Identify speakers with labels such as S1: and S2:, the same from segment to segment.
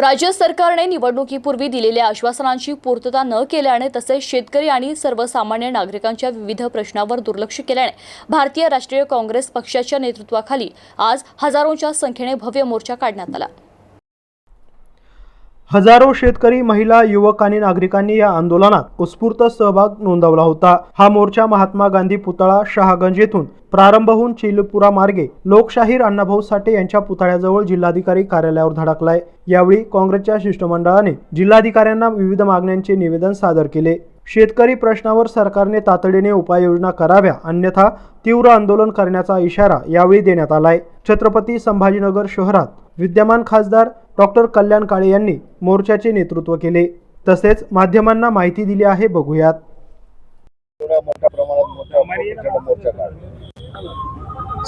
S1: राज्य सरकारने निवडणुकीपूर्वी दिलेल्या आश्वासनांची पूर्तता न केल्याने तसेच शेतकरी आणि सर्वसामान्य नागरिकांच्या विविध प्रश्नावर दुर्लक्ष केल्याने भारतीय राष्ट्रीय काँग्रेस पक्षाच्या नेतृत्वाखाली आज हजारोंच्या संख्येने भव्य मोर्चा काढण्यात आला.
S2: हजारो शेतकरी महिला युवक आणि नागरिकांनी या आंदोलनात उत्स्फूर्त सहभाग नोंदवला होता. हा मोर्चा महात्मा गांधी पुतळा शहागंज येथून प्रारंभ होऊन चिलपुरा मार्गे लोकशाहीर अण्णाभाऊ साठे यांच्या पुतळ्याजवळ जिल्हाधिकारी कार्यालयावर धडकलाय. यावेळी काँग्रेसच्या शिष्टमंडळाने जिल्हाधिकाऱ्यांना विविध मागण्यांचे निवेदन सादर केले. शेतकरी प्रश्नावर सरकारने तातडीने उपाययोजना कराव्या अन्यथा तीव्र आंदोलन करण्याचा इशारा यावेळी देण्यात आलाय. छत्रपती संभाजीनगर शहरात विद्यमान खासदार डॉक्टर कल्याण काळे यांनी मोर्चाचे नेतृत्व केले. तसेच माध्यमांना माहिती दिली आहे बघूयात.
S3: मोठ्या प्रमाणात मोठ्या मोर्चा काढला.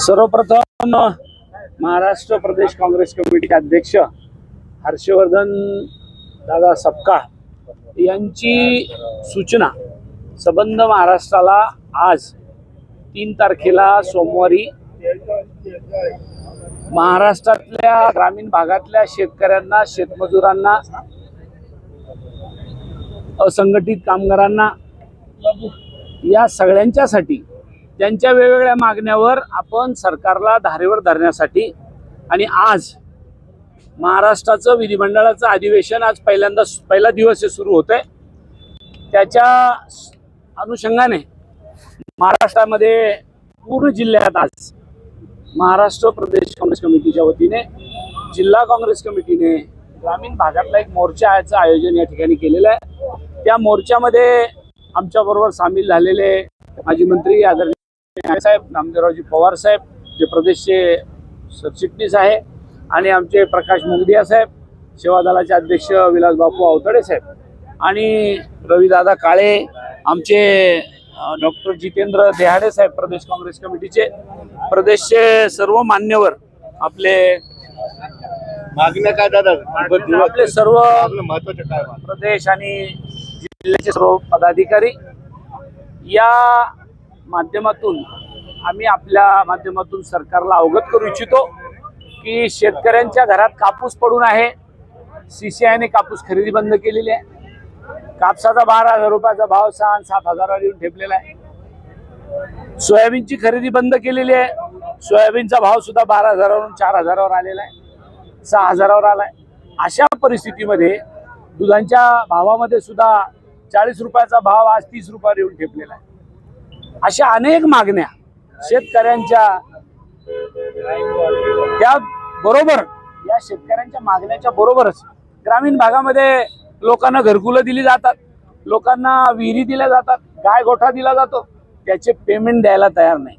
S4: सर्वप्रथम महाराष्ट्र प्रदेश काँग्रेस कमिटीचे अध्यक्ष हर्षवर्धन दादा सपकाळ यांची सूचना संबंध महाराष्ट्राला आज तीन तारखेला सोमवारी महाराष्ट्रातल्या ग्रामीण भागातल्या शेतकऱ्यांना शेतमजुरांना असंघटित कामगारांना या सगळ्यांच्यासाठी त्यांच्या वेगवेगळ्या मागण्यावर आपण सरकारला धारेवर धरण्यासाठी आणि आज महाराष्ट्राचं विधिमंडळाचं अधिवेशन आज पहिल्यांदा पहिला दिवस हे सुरू होत आहे त्याच्या अनुषंगाने महाराष्ट्रामध्ये पूर्ण जिल्ह्यात आज महाराष्ट्र प्रदेश काँग्रेस कमिटीच्या वतीने जिल्हा काँग्रेस कमिटीने ग्रामीण भागातला एक मोर्चाचं आयोजन या ठिकाणी केलेलं आहे. त्या मोर्चामध्ये आमच्याबरोबर सामील झालेले माजी मंत्री आदरणीय साहेब नामदेवरावजी पवार साहेब जे प्रदेशचे सरचिटणीस आहे आणि आमचे प्रकाश मुगदिया साहेब सेवा दलाचे अध्यक्ष विलास बापू अवतडे साहेब आणि रविदादा काळे आमचे डॉक्टर जितेंद्र देहाडे साहेब प्रदेश काँग्रेस कमिटीचे प्रदेशचे सर्व मान्यवर आपले
S3: मागण्या काय दादा
S4: आपले सर्व
S3: महत्वाचं काय?
S4: प्रदेश आणि जिल्ह्याचे सर्व पदाधिकारी या माध्यमातून आम्ही आपल्या माध्यमातून सरकारला अवगत करू इच्छितो की शेतकऱ्यांच्या घरात कापूस पडून आहे. सीसीआयने कापूस खरेदी बंद केलेली आहे. कापसाचा बारा हजार रुपयाचा भाव सहा आणि सात हजारावर येऊन ठेपलेला आहे. सोयाबीनची खरेदी बंद केलेली आहे. सोयाबीनचा भाव सुद्धा बारा हजारावरून चार हजारावर आलेला आहे. सहा हजारावर आला आहे अशा परिस्थितीमध्ये दुधांच्या भावामध्ये सुद्धा चाळीस रुपयाचा भाव आज तीस रुपयावर येऊन ठेपलेला आहे. अशा अनेक मागण्या शेतकऱ्यांच्या त्या बरोबर या शेतकऱ्यांच्या मागण्याच्या बरोबरच ग्रामीण भागामध्ये लोकांना घरकुलं दिली जातात लोकांना विहिरी दिल्या जातात गाय गोठा दिला जातो त्याचे पेमेंट द्यायला तयार नाही.